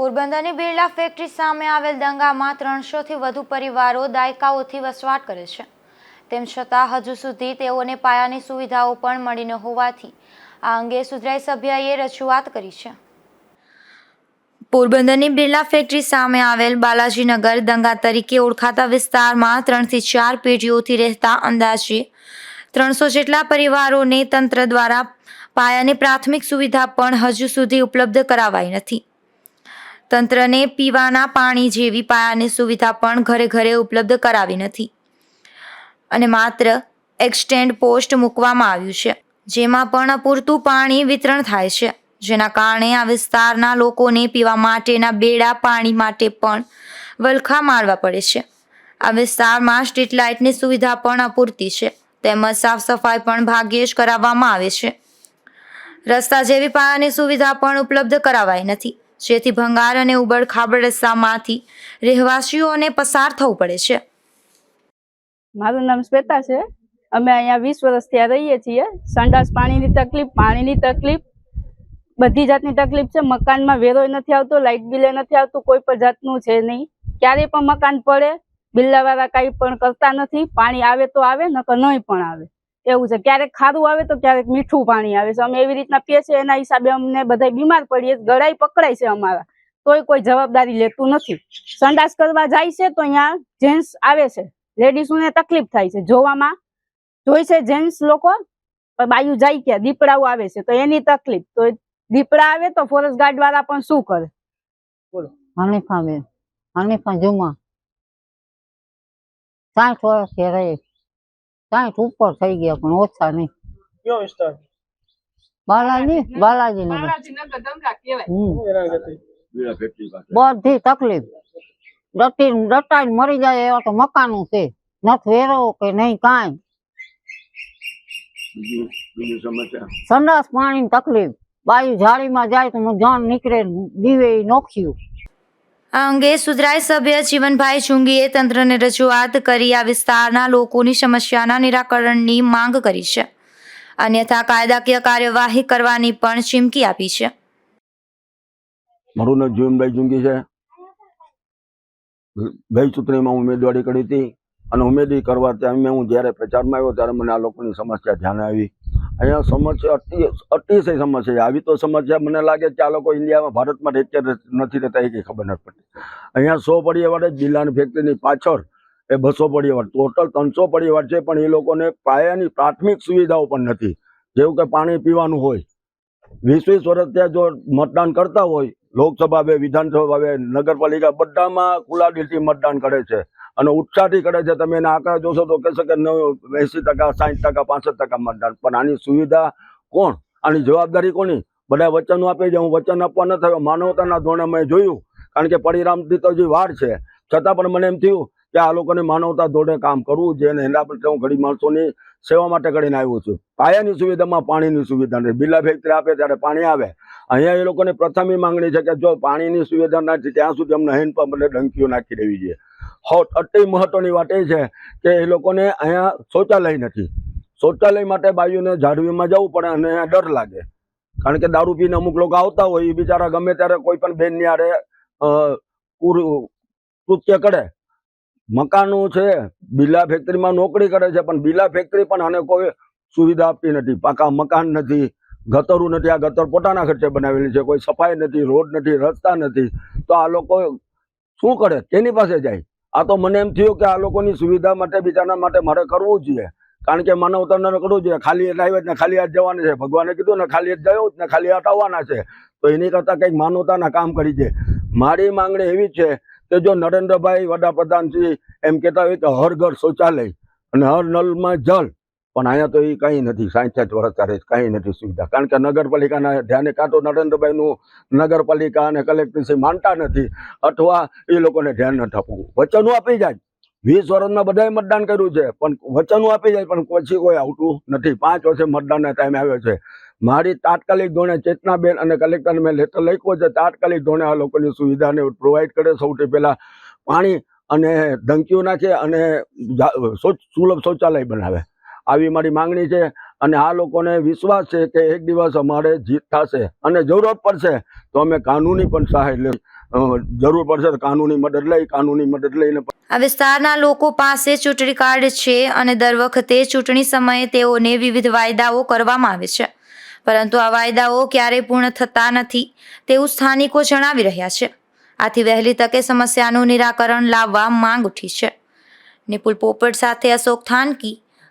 પોરબંદરની બિરલા ફેક્ટરી સામે આવેલ દંગામાં ત્રણસોથી વધુ પરિવારો દાયકાઓથી વસવાટ કરે છે. તેમ છતાં હજુ સુધી તેઓને પાયાની સુવિધાઓ પણ મળી ન હોવાથી આ અંગે સુધરાઈ સભ્યએ રજૂઆત કરી છે. પોરબંદરની બિરલા ફેક્ટરી સામે આવેલ બાલાજીનગર દંગા તરીકે ઓળખાતા વિસ્તારમાં ત્રણથી ચાર પેઢીઓથી રહેતા અંદાજે ત્રણસો જેટલા પરિવારોને તંત્ર દ્વારા પાયાની પ્રાથમિક સુવિધા પણ હજુ સુધી ઉપલબ્ધ કરાવાઈ નથી. તંત્રને પીવાના પાણી જેવી પાયાની સુવિધા પણ ઘરે ઘરે ઉપલબ્ધ કરાવી નથી. અને માત્ર એક્સટેન્ડ પોસ્ટ મૂકવામાં આવ્યું છે, જેમાં પણ અપૂરતું પાણી વિતરણ થાય છે. જેના કારણે આ વિસ્તારના લોકોને પીવા માટેના બેડા પાણી માટે પણ વલખા મારવા પડે છે. આ વિસ્તારમાં સ્ટ્રીટ લાઇટની સુવિધા પણ અપૂરતી છે. તેમજ સાફ સફાઈ પણ ભાગ્યે જ કરાવવામાં આવે છે. રસ્તા જેવી પાયાની સુવિધા પણ ઉપલબ્ધ કરાવાઈ નથી. જેથી ભંગાર અને ઉબડ ખાબડ રસ્તામાંથી રહેવાસીઓને પસાર થવું પડે છે. મારું નામ શ્વેતા છે. અમે અહીંયા વીસ વર્ષ ત્યાં રહીએ છીએ. સંડાસ પાણીની તકલીફ પાણીની તકલીફ, બધી જાતની તકલીફ છે. મકાનમાં વેરોય નથી આવતો, લાઇટ બિલે નથી આવતું, કોઈ પણ જાતનું છે નહીં. ક્યારેય પણ મકાન પડે, બિલ્લાવાળા કાંઈ પણ કરતા નથી. પાણી આવે તો આવે, નકર નહીં પણ આવે. એવું છે. ક્યારેક ખારું આવે તો ક્યારેક મીઠું પાણી આવે છે. અમે એવી રીતના પીએ છીએ એના હિસાબે અમને બધા બીમાર પડીએ ગળાઈ પકડાય છે અમારા. તોય કોઈ જવાબદારી લેતું નથી. સંડાસ કરવા જાય છે તો અહીંયા જેન્ટ્સ આવે છે. લેડીઝોને તકલીફ થાય છે. જોવામાં જોઈ છે જેન્ટ્સ લોકો પણ બાયું જાય ક્યાં? દીપડાઓ આવે છે. તો એની તકલીફ. તો દીપડા આવે તો ફોરેસ્ટ ગાર્ડ વાળા પણ શું કરે? હનીફા બેન હનીફા જુમા સાઠ વર્ષ રહી સાઠ ઉપર થઈ ગયા પણ ઓછા નહીં. કયો વિસ્તાર? બાલાજી બાલાજી નગર બધી તકલીફ. ડટી મરી જાય એવા તો મકાનો છે. નથી વેરો કે નહીં કાંઈ. સંડાસ પાણી તકલીફ. જાળી જાળીમાં જાય તો જાણ નીકળે દીવે ઈ નોખ્યું. આ અંગે સુધરાઈ સભ્ય જીવનભાઈ ચુંગીએ તંત્રને રજૂઆત કરી આ વિસ્તારના લોકોની સમસ્યાના નિરાકરણની માંગ કરી છે. અન્યથા કાયદાકીય કાર્યવાહી કરવાની પણ ચીમકી આપી છે. મારું નામ જીવનભાઈ ચુંગી છે. ગઈ ચૂંટણીમાં ઉમેદવારી કરી હતી. અને ઉમેદી કરવા ત્યાં હું જ્યારે પ્રચારમાં આવ્યો ત્યારે મને આ લોકોની સમસ્યા ધ્યાને આવી. અહીંયા સમસ્યા અતિ, અતિશય સમસ્યા આવી તો સમસ્યા મને લાગે કે આ લોકો ઇન્ડિયામાં, ભારતમાં રહેતા નથી રહેતા, એ કંઈ ખબર નથી પડતી. અહીંયા સો પરિવાર જિલ્લાની ફેક્ટરીની પાછળ એ બસો પરિવાર, ટોટલ ત્રણસો પરિવાર છે, પણ એ લોકોને પાયાની પ્રાથમિક સુવિધાઓ પણ નથી. જેવું કે પાણી પીવાનું હોય. વીસ વીસ વર્ષ ત્યાં જો મતદાન કરતા હોય, લોકસભા બે, વિધાનસભા આવે નગરપાલિકા બધામાં ખુલ્લા દિલથી મતદાન કરે છે. અને ઉત્સાહથી કરે છે. તમે એના આંકડા જોશો તો કહેશો કે નવ, એંસી ટકા સાઠ ટકા, પાસઠ ટકા મતદાન. પણ આની સુવિધા કોણ? આની જવાબદારી કોની? બધા વચનો આપે છે. હું વચન આપવા ન થયો. માનવતાના ધોરણે મેં જોયું. કારણ કે પરિણામથી તો હજી વાર છે. છતાં પણ મને એમ થયું કે આ લોકોને માનવતા ધોરણે કામ કરવું છે અને એના માટે હું ઘડી માણસોની સેવા માટે કરીને આવ્યો છું. પાયાની સુવિધામાં પાણીની સુવિધા નથી. બિલ્લા ફેક્ટરી આપે ત્યારે પાણી આવે. અહીંયા એ લોકોની પ્રથમ માંગણી છે કે જો પાણીની સુવિધા નથી ત્યાં સુધી અમને હેન્ડપંપ એટલે ડંકીઓ નાખી દેવી જોઈએ. અતિ મહત્વની વાત એ છે કે એ લોકોને અહીંયા શૌચાલય નથી. શૌચાલય માટે બાયુને ઝાડવીમાં જવું પડે અને અહીંયા ડર લાગે. કારણ કે દારૂ પીને અમુક લોકો આવતા હોય, એ બિચારા ગમે ત્યારે કોઈ પણ બેનની આરે કૃત્ય કરે. મકાનો છે, બિલા ફેક્ટરીમાં નોકરી કરે છે, પણ બિલા ફેક્ટરી પણ આને કોઈ સુવિધા આપતી નથી. પાકા મકાન નથી ગતરું નથી, આ ગતર પોતાના ખર્ચે બનાવેલી છે, કોઈ સફાઈ નથી, રોડ નથી, રસ્તા નથી. તો આ લોકો શું કરે? તેની પાસે જાય. આ તો મને એમ થયું કે આ લોકોની સુવિધા માટે, બીજાના માટે મારે કરવું જોઈએ. કારણ કે માનવતાને કરવું જોઈએ. ખાલી હાથ જ ને ખાલી હાથ જવાના છે. ભગવાને કીધું ને ખાલી હાથ ગયો જ ને ખાલી હાથ આવવાના છે. તો એની કરતાં કંઈક માનવતાના કામ કરી છે મારી માંગણી એવી છે કે જો નરેન્દ્રભાઈ વડાપ્રધાનશ્રી એમ કહેતા હોય કે હર ઘર શૌચાલય અને હર નલમાં જલ પણ અહીંયા તો એ કંઈ નથી, સાઠ સાઠ વર્ષ ત્યારે કંઈ નથી સુવિધા. કારણ કે નગરપાલિકાના ધ્યાને કાં તો નરેન્દ્રભાઈનું નગરપાલિકા અને કલેક્ટરશ્રી માનતા નથી અથવા એ લોકોને ધ્યાન ન આપવું વચનો આપી જાય. વીસ વર્ષમાં બધાએ મતદાન કર્યું છે, પણ વચનો આપી જાય, પણ પછી કોઈ આવતું નથી. પાંચ વર્ષે મતદાનના ટાઈમે આવ્યો છે. મારી તાત્કાલિક ધોરણે ચેતનાબેન અને કલેક્ટરને મેં લેટર લખ્યો છે. તાત્કાલિક ધોરણે આ લોકોની સુવિધાને પ્રોવાઈડ કરે. સૌથી પહેલાં પાણી અને ધમકીઓ નાખે અને સુલભ શૌચાલય બનાવે. આવી મારી માંગણી છે અને આ લોકોને વિશ્વાસ છે કે એક દિવસ અમારે જીત થશે અને જરૂરત પડશે તો અમે કાનૂની પણ સહાય લે જરૂર પડશે કાનૂની મદદ લઈ, કાનૂની મદદ લઈને આ વિસ્તારના લોકો પાસે ચૂંટણી કાર્ડ છે અને દર વખતે ચૂંટણી સમયે તેઓને વિવિધ વાયદાઓ કરવામાં આવે છે. પરંતુ આ વાયદાઓ ક્યારેય પૂર્ણ થતા નથી તેવું સ્થાનિકો જણાવી રહ્યા છે. આથી વહેલી તકે સમસ્યાનું નિરાકરણ લાવવા માંગ ઉઠી છે. નિપુલ પોપટ સાથે અશોક થાનકી